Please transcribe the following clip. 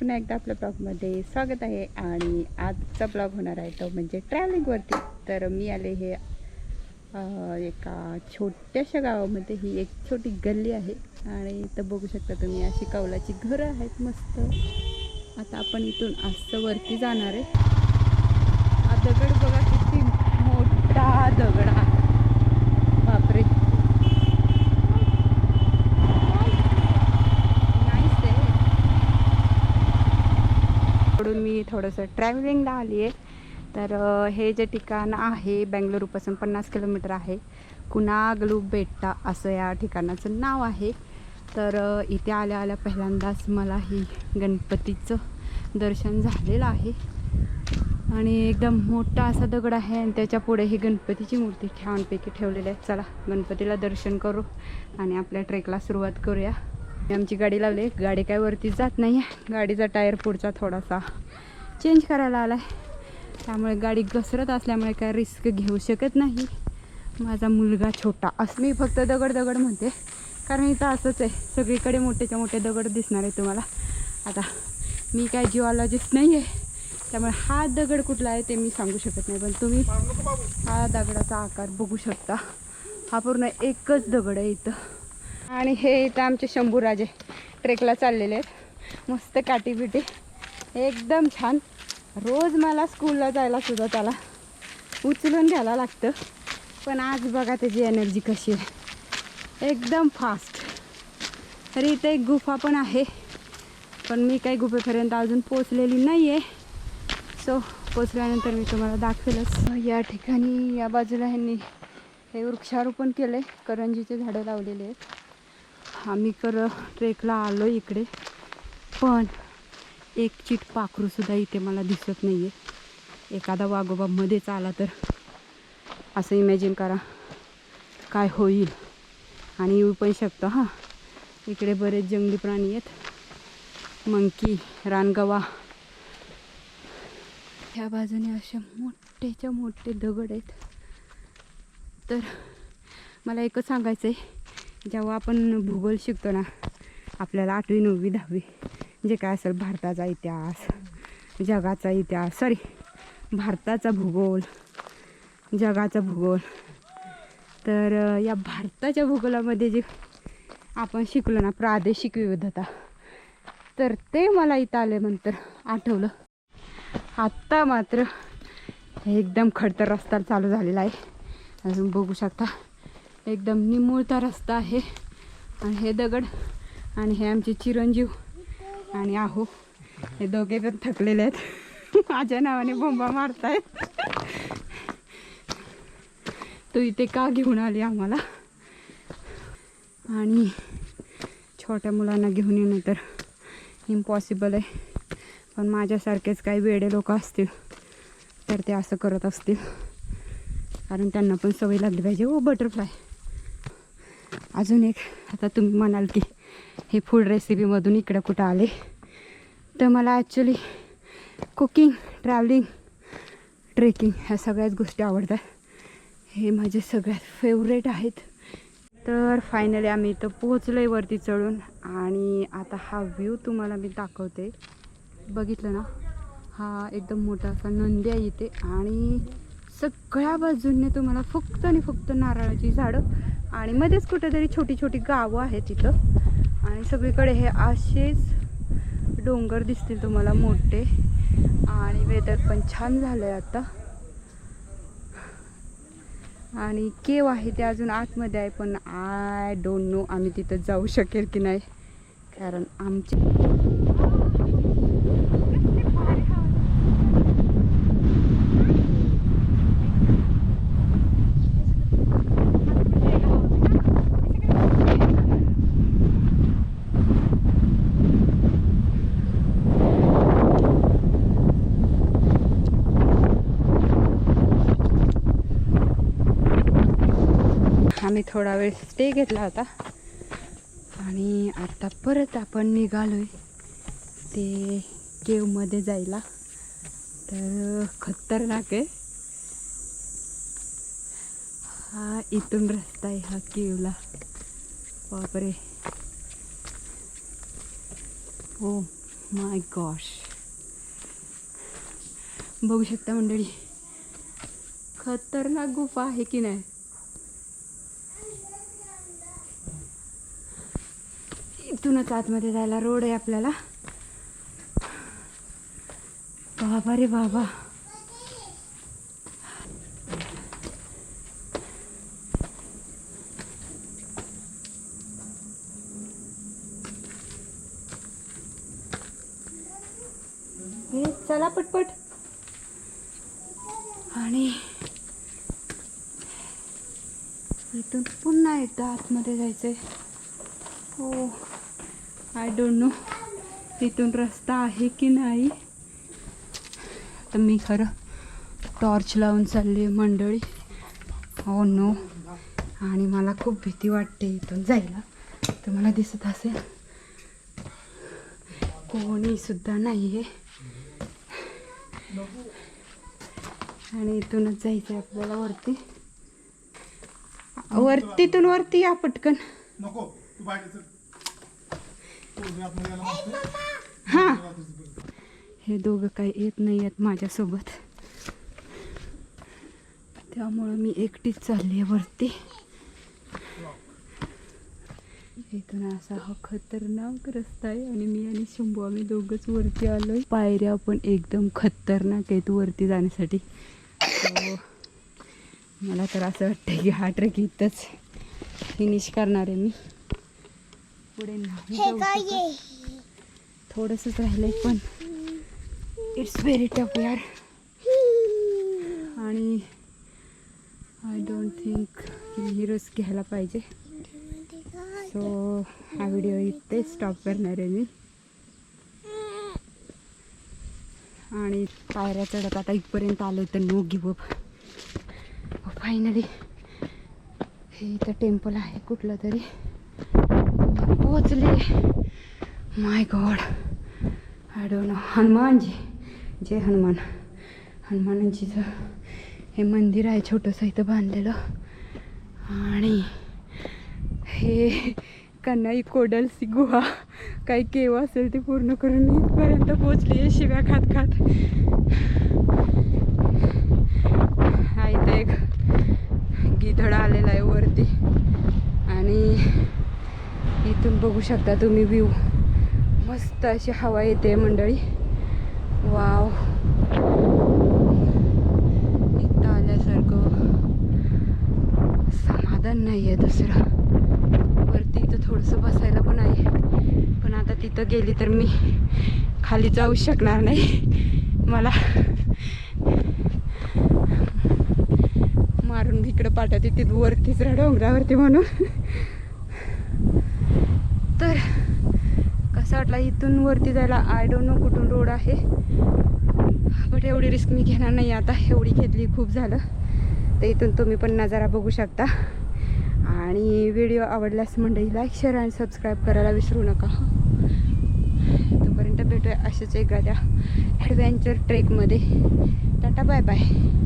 पुन्हा एकदा आपल्या ब्लॉगमध्ये स्वागत आहे आणि आजचा ब्लॉग होणार आहे तो म्हणजे ट्रॅव्हलिंगवरती. तर मी आले हे एका छोट्याशा गावामध्ये. ही एक छोटी गल्ली आहे आणि इथं बघू शकता तुम्ही अशी कौलाची घरं आहेत मस्त. आता आपण इथून असं वरती जाणार आहे. हा दगड बघा किती मोठा दगड हा बापरे नाईस आहे कडून मी थोडंसं ट्रॅव्हलिंगला आली आहे तर हे जे ठिकाण आहे बेंगलुरूपासून पन्नास किलोमीटर आहे. कुनागलू बेट्टा असं या ठिकाणाचं नाव आहे. तर इथे आल्या आल्या पहिल्यांदाच मला ही गणपतीचं दर्शन झालेलं आहे. आणि एकदम मोठा असा दगड आहे आणि त्याच्या पुढे ही गणपतीची मूर्ती छानपैकी ठेवलेली आहे. चला गणपतीला दर्शन करू आणि आपल्या ट्रेकला सुरुवात करूया. आमची गाडी लावली आहे. गाडी काय वरती जात नाही आहे गाडीचा टायर पुढचा थोडासा चेंज करायला आला आहे त्यामुळे गाडी घसरत असल्यामुळे काय रिस्क घेऊ शकत नाही. माझा मुलगा छोटा. असं मी फक्त दगड दगड म्हणते. कारण इथं असंच आहे. सगळीकडे मोठेच्या मोठे दगड दिसणार आहे तुम्हाला. आता मी काय जिओलॉजिस्ट नाही आहे त्यामुळे हा दगड कुठला आहे ते मी सांगू शकत नाही. पण तुम्ही हा दगडाचा आकार बघू शकता. हा पूर्ण एकच दगड आहे इथं. आणि हे इथं आमचे शंभूराजे ट्रेकला चाललेले आहेत. मस्त काटीबिटी एकदम छान. रोज मला स्कूलला जायला सुद्धा त्याला उचलून घ्यायला लागतं. पण आज बघा त्याची एनर्जी कशी आहे. एकदम फास्ट तरी इथे एक गुफा पण आहे. पण मी काही गुफेपर्यंत अजून पोचलेली नाही आहे सो पोचल्यानंतर मी तुम्हाला दाखवेलच. या ठिकाणी या बाजूला ह्यांनी हे वृक्षारोपण केलं आहे करंजीचे झाडं लावलेले आहेत. आम्ही कर ट्रेकला आलो इकडे. पण एक चिट पाखरूसुद्धा इथे मला दिसत नाही आहे एखादा वाघोबा मध्येच आला तर असं इमॅजिन करा. काय होईल? आणि येऊ पण शकतो हां. इकडे बरेच जंगली प्राणी आहेत. मंकी रानगवा. ह्या बाजूने असे मोठेच्या मोठे दगड आहेत. तर मला एकच सांगायचं आहे जेव्हा आपण भूगोल शिकतो ना आपल्याला आठवी नववी दहावी जे काय असेल भारताचा इतिहास जगाचा इतिहास सॉरी भारताचा भूगोल जगाचा भूगोल. तर या भारताच्या भूगोलामध्ये जे आपण शिकलो ना प्रादेशिक विविधता तर ते मला इथं आल्यानंतर आठवलं. आत्ता मात्र एकदम खडतर रस्ता चालू झालेला आहे. अजून बघू शकता एकदम निमुळता रस्ता आहे. आणि हे दगड आणि हे आमचे चिरंजीव आणि आहो हे दोघे पण थकलेले आहेत. माझ्या नावाने बोंबा मारतायत तू इथे का घेऊन आली आम्हाला? आणि छोट्या मुलांना घेऊन येणं तर इम्पॉसिबल आहे. पण माझ्यासारखेच काही वेडे लोक असतील तर ते असं करत असतील. कारण त्यांना पण सवय लागली पाहिजे हो, ओ बटरफ्लाय अजून एक आता तुम्ही म्हणाल की हे फूड रेसिपीमधून इकडं कुठं आले. तर मला ॲक्च्युली कुकिंग ट्रॅव्हलिंग ट्रेकिंग ह्या सगळ्याच गोष्टी आवडतात. हे माझे सगळ्यात फेवरेट आहेत. तर फायनली आम्ही इथं पोहोचलो आहे वरती चढून आणि आता हा व्ह्यू तुम्हाला मी दाखवते. बघितलं ना? हा एकदम मोठा असा नंदी आहे इथे आणि सगळ्या बाजूंनी तुम्हाला फक्त आणि फक्त नारळाची झाडं आणि मध्येच कुठेतरी छोटी छोटी गावं आहेत तिथं आणि सगळीकडे हे असेच डोंगर दिसतील तुम्हाला मोठे. आणि वेदर पण छान झालं आहे आता. आणि केव आहे ते अजून आतमध्ये आहे पण आय डोंट नो आम्ही तिथं जाऊ शकेल की नाही. कारण आमचे आम्ही थोडा वेळ स्टे घेतला होता. आणि आता परत आपण निघालोय ते केवमध्ये जायला. तर खतरनाक आहे. हा इथून रस्ता आहे हा केवला बापरे. हो माय गॉश बघू शकता मंडळी खतरनाक गुफा आहे की नाही? इथूनच आतमध्ये जायला रोड आहे आपल्याला. बाबा रे बाबा. हे चला पटपट. आणि इथून पुन्हा एकदा आतमध्ये जायचंय. हो. आय डोंट नो तिथून रस्ता आहे की नाही? तर मी खरं टॉर्च लावून चालली आहे मंडळी. Oh हो नो आणि मला खूप भीती वाटते इथून जायला. तुम्हाला दिसत असेल. कोणीसुद्धा नाही आहे आणि इथूनच जायचं आहे आपल्याला वरती. वरतीतून वरती या पटकन नको तू बाहेर चल पोरगी आतमध्ये यायला मागते. हां. हे दोघं काही येत नाही आहेत माझ्यासोबत. त्यामुळं मी एकटीच चालली आहे वरती. इथून असा हा खतरनाक रस्ता आहे आणि मी आणि शंभू आम्ही दोघंच वरती आलोय. पायऱ्या पण एकदम खतरनाक आहेत वरती जाण्यासाठी. हो. मला तर असं वाटतं की हा ट्रेक इथंच फिनिश करणार आहे मी. पुढे नाही जाऊ शकत. थोडंसंच राहिलंय पण. इट्स व्हेरी टफ यार. आणि आय डोंट थिंक की ही रिस्क घ्यायला पाहिजे. सो हा व्हिडिओ इथे स्टॉप करणार आहे मी. आणि पायऱ्या चढत आता इथपर्यंत आलो तर नो गिव अप फायनली हे इथं टेम्पल आहे कुठलं तरी. पोचले my God I don't know Hanumanji जय हनुमान हनुमानजीचं हे मंदिर आहे छोटंसं इथं बांधलेलं आणि हे कन्हाई कोडलसी गुहा काही केव असेल ते पूर्ण करून मी इथपर्यंत पोचली आहे शिव्या खात खात हा इथं एक गिधड आलेला आहे वरती आणि इथून बघू शकता तुम्ही व्ह्यू मस्त अशी हवा येते मंडळी. वाव इथं आल्यासारखं समाधान नाही आहे दुसरं. वरती इथं थोडंसं बसायला पण आहे. पण आता तिथं गेली तर मी खाली जाऊ शकणार नाही. मला मारून इकडं पाठवते तिथं वरतीच डोंगरावरती म्हणून. तर कसं वाटला इथून वरती जायला? आय डोंट नो कुठून रोड आहे. बट एवढी रिस्क मी घेणार नाही आता. एवढी घेतली खूप झालं. तर इथून तुम्ही पण नजारा बघू शकता. आणि व्हिडिओ आवडल्यास मंडळी लाईक शेअर आणि सबस्क्राईब करायला विसरू नका. तोपर्यंत भेटूया अशाच एखाद्या ॲडव्हेंचर ट्रेकमध्ये टाटा बाय बाय